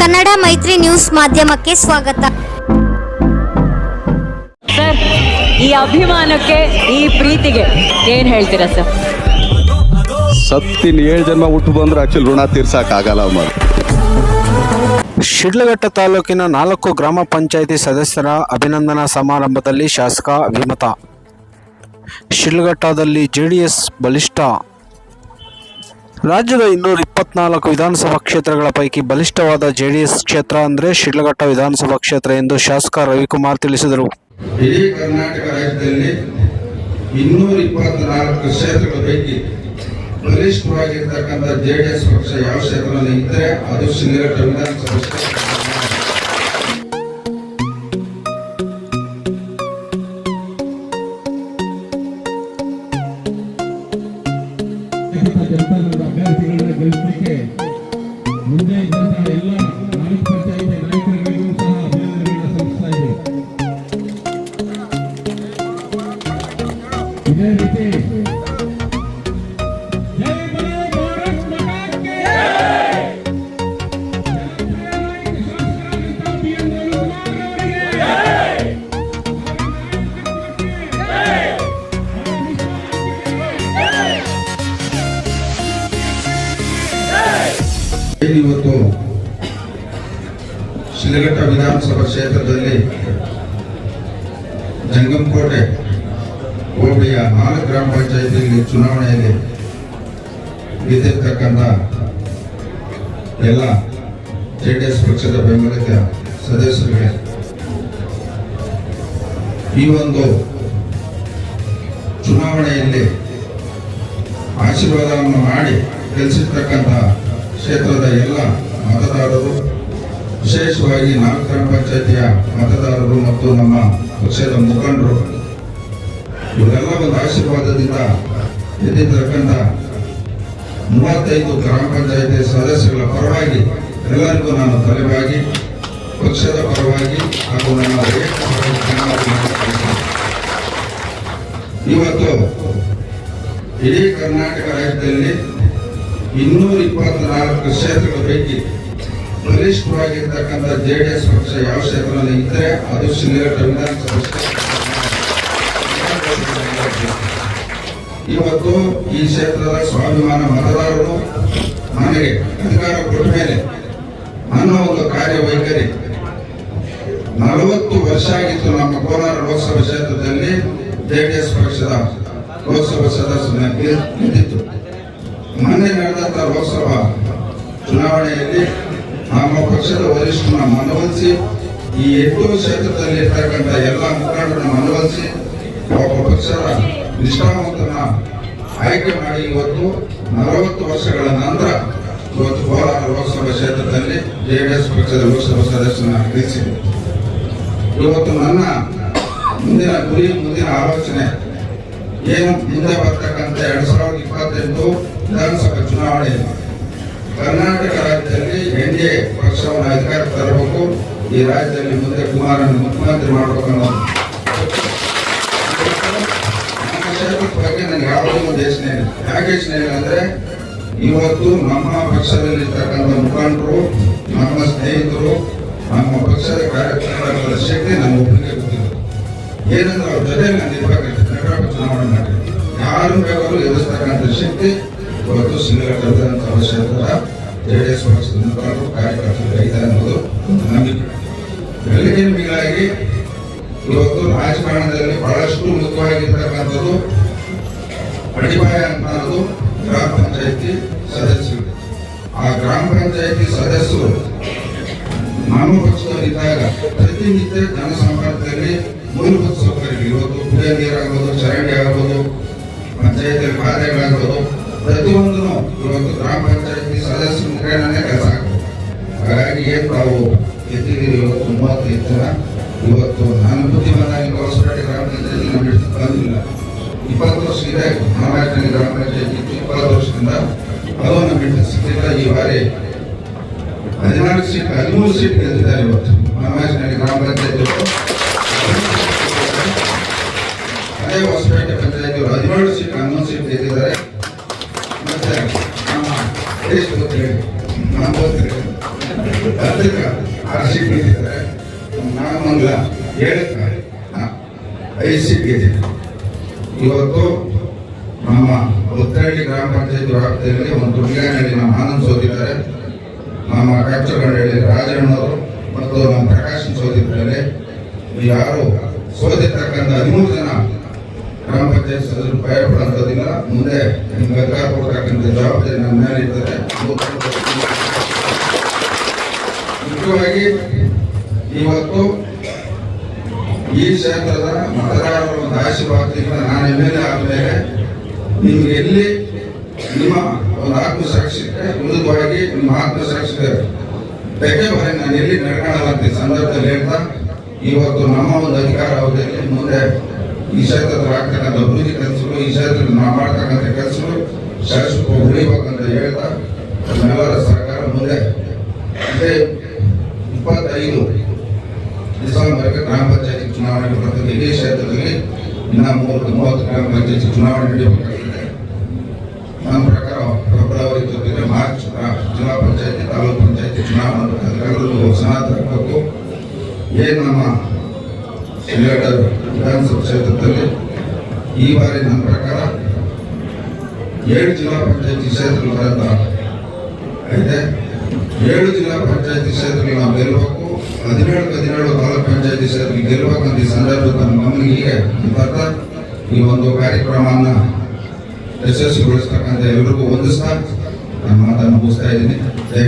ಕನ್ನಡ ಮೈತ್ರಿ ನ್ಯೂಸ್ ಮಾಧ್ಯಮಕ್ಕೆ ಸ್ವಾಗತ. ಸರ್ ಈ ಅಭಿಮಾನಕ್ಕೆ ಈ ಪ್ರೀತಿಗೆ ಏನ್ ಹೇಳ್ತೀರಾ ಸರ್? ಸತ್ತಿನ ಏಳು ಜನ್ಮ ಹುಟ್ಟು ಬಂದ್ರೆ ಆಕ್ಚುಲಿ ಋಣ ತೀರ್ಸಕ್ಕಾಗಲ್ಲ ಅಮ್ಮ ಶಿಡ್ಲಘಟ್ಟ ತಾಲೂಕಿನ ನಾಲ್ಕು ಗ್ರಾಮ ಪಂಚಾಯಿತಿ ಸದಸ್ಯರ ಅಭಿನಂದನಾ ಸಮಾರಂಭದಲ್ಲಿ ಶಾಸಕ ವಿಮತ. ಶಿಡ್ಲಘಟ್ಟದಲ್ಲಿ ಜೆಡಿಎಸ್ ಬಲಿಷ್ಠ ರಾಜ್ಯದ ಇನ್ನೂರ ಇಪ್ಪತ್ನಾಲ್ಕು ವಿಧಾನಸಭಾ ಕ್ಷೇತ್ರಗಳ ಪೈಕಿ ಬಲಿಷ್ಠವಾದ ಜೆಡಿಎಸ್ ಕ್ಷೇತ್ರ ಅಂದರೆ ಶಿಡ್ಲಘಟ್ಟ ವಿಧಾನಸಭಾ ಕ್ಷೇತ್ರ ಎಂದು ಶಾಸಕ ರವಿಕುಮಾರ್ ತಿಳಿಸಿದರು. ಇಡೀ ಕರ್ನಾಟಕ ರಾಜ್ಯದಲ್ಲಿ ಇನ್ನೂರ ಇಪ್ಪತ್ನಾಲ್ಕು ಕ್ಷೇತ್ರಗಳ ಪೈಕಿ ಬಲಿಷ್ಠವಾಗಿರ್ತಕ್ಕಂಥ ಜೆಡಿಎಸ್ ಪಕ್ಷ ಯಾವ ಕ್ಷೇತ್ರದಲ್ಲಿ ಇದ್ದರೆ ಅದು ಶಿಡ್ಲಘಟ್ಟ ವಿಧಾನಸಭಾ ಇವತ್ತು ಶಿಲಘಟ್ಟ ವಿಧಾನಸಭಾ ಕ್ಷೇತ್ರದಲ್ಲಿ ಜಂಗಮಕೋಟೆ ಹೋಬಳಿಯ ನಾಲ್ಕು ಗ್ರಾಮ ಪಂಚಾಯತಿಯಲ್ಲಿ ಚುನಾವಣೆಯಲ್ಲಿ ಗೆದ್ದಿರ್ತಕ್ಕಂಥ ಎಲ್ಲ ಜೆ ಡಿ ಎಸ್ ಪಕ್ಷದ ಬೆಂಬಲಿತ ಸದಸ್ಯರಿಗೆ ಈ ಒಂದು ಚುನಾವಣೆಯಲ್ಲಿ ಆಶೀರ್ವಾದವನ್ನು ಮಾಡಿ ಗೆಲ್ಲಿಸಿರ್ತಕ್ಕಂಥ ಕ್ಷೇತ್ರದ ಎಲ್ಲ ಮತದಾರರು, ವಿಶೇಷವಾಗಿ ನಾಲ್ಕು ಗ್ರಾಮ ಪಂಚಾಯತಿಯ ಮತದಾರರು ಮತ್ತು ನಮ್ಮ ಪಕ್ಷದ ಮುಖಂಡರು, ಇವರೆಲ್ಲ ಒಂದು ಆಶೀರ್ವಾದದಿಂದ ಎದ್ದಿರ್ತಕ್ಕಂಥ ಮೂವತ್ತೈದು ಗ್ರಾಮ ಪಂಚಾಯಿತಿ ಸದಸ್ಯಗಳ ಪರವಾಗಿ ಎಲ್ಲರಿಗೂ ನಾನು ತಲೆಬಾಗಿ ಪಕ್ಷದ ಪರವಾಗಿ ಹಾಗೂ ನನ್ನ. ಇವತ್ತು ಇಡೀ ಕರ್ನಾಟಕ ರಾಜ್ಯದಲ್ಲಿ ಇನ್ನೂರ ಇಪ್ಪತ್ನಾಲ್ಕು ಕ್ಷೇತ್ರಗಳ ಪೈಕಿ ಬಲಿಷ್ಠವಾಗಿರ್ತಕ್ಕಂಥ ಜೆ ಡಿ ಎಸ್ ಪಕ್ಷ ಯಾವ ಕ್ಷೇತ್ರದಲ್ಲಿ ಇದ್ದರೆ ಅದು ಕ್ಷೇತ್ರ. ಇವತ್ತು ಈ ಕ್ಷೇತ್ರದ ಸ್ವಾಭಿಮಾನ ಮತದಾರರು ನನಗೆ ಅಧಿಕಾರ ಕೊಟ್ಟ ಮೇಲೆ ನನ್ನ ಒಂದು ಕಾರ್ಯವೈಖರಿ. ನಲವತ್ತು ವರ್ಷ ಆಗಿತ್ತು ನಮ್ಮ ಕೋಲಾರ ಲೋಕಸಭಾ ಕ್ಷೇತ್ರದಲ್ಲಿ ಜೆಡಿಎಸ್ ಪಕ್ಷದ ಲೋಕಸಭಾ ಸದಸ್ಯ ನಿಂತಿತ್ತು ಲೋಕಸಭಾ ಚುನಾವಣೆಯಲ್ಲಿ ನಮ್ಮ ಪಕ್ಷದ ವರಿಷ್ಠನ ಮನವೊಲಿಸಿ, ಈ ಎಂಟು ಕ್ಷೇತ್ರದಲ್ಲಿ ಇರ್ತಕ್ಕಂಥ ಎಲ್ಲ ಮುಖಂಡರನ್ನ ಮನವೊಲಿಸಿ, ಒಬ್ಬ ಪಕ್ಷದ ನಿಷ್ಠಾವಂತನ ಆಯ್ಕೆ ಮಾಡಿ ಇವತ್ತು ನಲವತ್ತು ವರ್ಷಗಳ ನಂತರ ಇವತ್ತು ಕೋಲಾರ ಲೋಕಸಭಾ ಕ್ಷೇತ್ರದಲ್ಲಿ ಜೆಡಿಎಸ್ ಪಕ್ಷದ ಲೋಕಸಭಾ ಸದಸ್ಯನ ಇವತ್ತು ನನ್ನ ಮುಂದಿನ ಗುರಿ, ಮುಂದಿನ ಆಲೋಚನೆ ಏನು ಮುಂದೆ ಬರ್ತಕ್ಕಂಥ ಎರಡ್ ಸಾವಿರದ ಇಪ್ಪತ್ತೆಂಟು ವಿಧಾನಸಭಾ ಚುನಾವಣೆ. ಕರ್ನಾಟಕ ರಾಜ್ಯದಲ್ಲಿ ಎನ್ ಡಿ ಎ ಪಕ್ಷವನ್ನು ಅಧಿಕಾರ ತರಬೇಕು. ಈ ರಾಜ್ಯದಲ್ಲಿ ಮುಂದೆ ಕುಮಾರನ್ನು ಮುಖ್ಯಮಂತ್ರಿ ಮಾಡಬೇಕು ಅನ್ನೋದು. ಬಗ್ಗೆ ನನಗೆ ಯಾವುದೇ ಒಂದು ಯೋಚನೆ ಇಲ್ಲ. ಯಾಕೆ ಯೋಚನೆ ಇಲ್ಲ ಅಂದ್ರೆ ಇವತ್ತು ನಮ್ಮ ಪಕ್ಷದಲ್ಲಿ ಇರ್ತಕ್ಕಂಥ ಮುಖಂಡರು, ನಮ್ಮ ಸ್ನೇಹಿತರು, ನಮ್ಮ ಪಕ್ಷದ ಕಾರ್ಯಕರ್ತರ ಶಕ್ತಿ ನಮ್ಮ ಒಬ್ಬರಿಗೆ ಗೊತ್ತಿಲ್ಲ. ಏನಂದ್ರೆ ಅವ್ರ ಜೊತೆ ನಾನು ನಗರ ಚುನಾವಣೆ ಮಾಡಿ ಯಾರು ಬೇಕಾದ್ರೂ ಎದುರಿಸ್ತಕ್ಕಂಥ ಶಕ್ತಿ ಇವತ್ತು ಸಿಂಗಘಟ್ಟ ಜೆ ಡಿ ಎಸ್ ಪಕ್ಷದ ಮುಖಂಡರು ಕಾರ್ಯಕರ್ತರು ಒಂದು ನಂಬಿಕೆ ಬೆಳಗಿನ ಮಿಗಿಲಾಗಿ ಇವತ್ತು ರಾಜಕಾರಣದಲ್ಲಿ ಬಹಳಷ್ಟು ಮುಖ್ಯವಾಗಿರ್ತಕ್ಕಂಥದ್ದು ಅಡಿಪಾಯ ಅಂತ ಗ್ರಾಮ ಪಂಚಾಯತಿ ಸದಸ್ಯರು ಆ ಗ್ರಾಮ ಪಂಚಾಯತಿ ಸದಸ್ಯರು ನಮ್ಮ ಪಕ್ಷದಲ್ಲಿದ್ದಾಗ ಪ್ರತಿನಿತ್ಯ ಜನಸಂಪರ್ಕದಲ್ಲಿ ಮೂಲಭೂತ ಸೌಕರ್ಯಗಳು ಇವತ್ತು ಕುಡಿಯ ನೀರಾಗ್ಬೋದು ಚರಂಡಿ ಆಗ್ಬೋದು ಪಂಚಾಯತಿ ಕಾರ್ಯಗಳಾಗ್ಬೋದು ಪ್ರತಿಯೊಂದು ಇವತ್ತು ಗ್ರಾಮ ಪಂಚಾಯತಿ ಸದಸ್ಯರ ಮುಖೇಣನೇ ಕೆಲಸ ಆಗ್ಬೋದು ಹಾಗಾಗಿ ಏನು ನಾವು ಎತ್ತಿದ್ದೀರಿ ಇವತ್ತು ಮೂವತ್ತು ಜನ ಇವತ್ತು ನಾನು ಬುದ್ಧಿ ಬಂದಾಗ ಹೊಸಪೇಟೆ ಗ್ರಾಮ ಪಂಚಾಯತಿ ಬಂದಿಲ್ಲ ಇಪ್ಪತ್ತು ವರ್ಷ ಇದೆ ಮಹಾರಾಷ್ಟ್ರ ಗ್ರಾಮ ಪಂಚಾಯತಿ ಇಪ್ಪತ್ತು ವರ್ಷದಿಂದ ಅದು ನಮ್ಮ ಸಿಕ್ಕಿಲ್ಲ ಈ ಬಾರಿ ಹದಿನಾಲ್ಕು ಸೀಟ್, ಹದಿಮೂರು ಸೀಟ್ ಗೆದ್ದಿದ್ದಾರೆ ಇವತ್ತು. ಮಹಾರಾಷ್ಟ್ರ ಗ್ರಾಮ ಪಂಚಾಯತಿ. ಅದೇ ಹೊಸಪೇಟೆ ಪಂಚಾಯತಿ ಹದಿನೇಳು ಸೀಟ್, ಹನ್ನೊಂದು ಸೀಟ್ ಗೆದ್ದಿದ್ದಾರೆ. ಮತ್ತೆ ನಮ್ಮ ದೇಶ ಗೊತ್ತಿಲ್ಲ ನಂಬೋತ್ರಿ ಅದಕ್ಕೆ ಆರು ಸೀಟ್ ಗೆದ್ದಿದ್ದಾರೆ. ನಾಗಮಂಗಲ ಐದು ಸೀಟ್ ಗೆದ್ದಿದ್ದಾರೆ ಇವತ್ತು ನಮ್ಮ ಉತ್ತರಹಳ್ಳಿ ಗ್ರಾಮ ಪಂಚಾಯತ್ ವ್ಯಾಪ್ತಿಯಲ್ಲಿ ಒಂದು ದುರ್ಗಾನಹಳ್ಳಿ ನಮ್ಮ ಆನಂದ್ ಸೋತಿದ್ದಾರೆ. ನಮ್ಮ ಕಚ್ಚಗಂಡಳ್ಳಿ ರಾಜಣ್ಣವರು ಮತ್ತು ನಮ್ಮ ಪ್ರಕಾಶನ್ ಸೋತಿದ್ದಾರೆ. ಯಾರು ಸೋತಿರ್ತಕ್ಕಂಥ ಹದಿಮೂರು ಜನ ಗ್ರಾಮ ಪಂಚಾಯತ್ ಸದಸ್ಯರು ಪಡುವಂಥದ್ದಿಲ್ಲ ಮುಂದೆ ನಿಮ್ಗೆ ಅಧಿಕಾರ ಕೊಡ್ತಕ್ಕಂಥ ಜವಾಬ್ದಾರಿ ನಮ್ಮ ಮೇಲೆ ಇರ್ತದೆ. ಮುಖ್ಯವಾಗಿ ಇವತ್ತು ಈ ಕ್ಷೇತ್ರದ ಮತದಾರರ ಒಂದು ಆಶೀರ್ವಾದದಿಂದ ನಾನು ಎಂ ಎಲ್ ಎ ಆದಮೇಲೆ ನಿಮ್ಗೆ ಎಲ್ಲಿ ನಿಮ್ಮ ಒಂದು ಆತ್ಮಸಾಕ್ಷಿಗೆ ಮೃದುವಾಗಿ ನಿಮ್ಮ ಆತ್ಮಸಾಕ್ಷಿಗೆ ಬೆಕ್ಕೆ ಬರೀ ನಾನು ಎಲ್ಲಿ ನಡ್ಕೊಳ್ಳಲ್ಲ ಅಂತ ಸಂದರ್ಭದಲ್ಲಿ ಹೇಳ್ತಾ, ಇವತ್ತು ನಮ್ಮ ಒಂದು ಅಧಿಕಾರ ಅವಧಿಯಲ್ಲಿ ಮುಂದೆ ಈ ಕ್ಷೇತ್ರದಲ್ಲಿ ಆಗ್ತಕ್ಕಂಥ ಅಭಿವೃದ್ಧಿ ಕೆಲಸಗಳು ಈ ಕ್ಷೇತ್ರದಲ್ಲಿ ನಾವು ಮಾಡ್ತಕ್ಕಂಥ ಕೆಲಸಗಳು ಶಾಶ್ವತ ಉಳಿಬೇಕಂತ ಹೇಳ್ತಾ ನಮ್ಮೆಲ್ಲರ ಸರ್ಕಾರ ಮುಂದೆ. ಇದೇ ಇಪ್ಪತ್ತೈದು ಡಿಸೆಂಬರ್ಗೆ ಗ್ರಾಮ ಪಂಚಾಯತಿ ಚುನಾವಣೆ ಬರ್ತದೆ. ಇದೇ ಕ್ಷೇತ್ರದಲ್ಲಿ ಇನ್ನ ಮೂವತ್ತು ಮೂವತ್ತು ಗ್ರಾಮ ಪಂಚಾಯತಿ ಚುನಾವಣೆ ನಡೆಯಬೇಕಾಗಿದೆ. ನಮ್ಮ ಪ್ರಕಾರ ಫೆಬ್ರವರಿ ಜೊತೆಗೆ ಮಾರ್ಚ್ ಜಿಲ್ಲಾ ಪಂಚಾಯತಿ, ತಾಲೂಕು ಪಂಚಾಯತಿ ಚುನಾವಣೆ. ಬರ್ತದೆ ಎಲ್ಲರಿಗೂ ಸನಾತ ಹಾಕಬೇಕು ಏನು ನಮ್ಮ ಶಿಲ್ಘಟ್ಟ ವಿಧಾನಸಭಾ ಕ್ಷೇತ್ರದಲ್ಲಿ ಈ ಬಾರಿ ನನ್ನ ಪ್ರಕಾರ ಏಳು ಜಿಲ್ಲಾ ಪಂಚಾಯತಿ ಕ್ಷೇತ್ರಗಳಂತ ಐತೆ. ಏಳು ಜಿಲ್ಲಾ ಪಂಚಾಯತಿ ಕ್ಷೇತ್ರಗಳು ನಾವು ಗೆಲ್ಲಬೇಕು. ಹದಿನೇಳು ಹದಿನೇಳು ತಾಲೂಕು ಪಂಚಾಯತಿ ಕ್ಷೇತ್ರಗಳು ಗೆಲ್ಲಬೇಕಂತ ಈ ಸಂದರ್ಭದಲ್ಲಿ ನಮ್ಮ ಬರ್ತಾ ಈ ಒಂದು ಕಾರ್ಯಕ್ರಮವನ್ನು ಯಶಸ್ವಿಗೊಳಿಸ್ತಕ್ಕಂಥ ಎಲ್ರಿಗೂ ಹೊಂದಿಸ್ತಾ ನಾನು ಮಾತನ್ನು ಮುಗಿಸ್ತಾ ಇದ್ದೀನಿ. ಜೈ.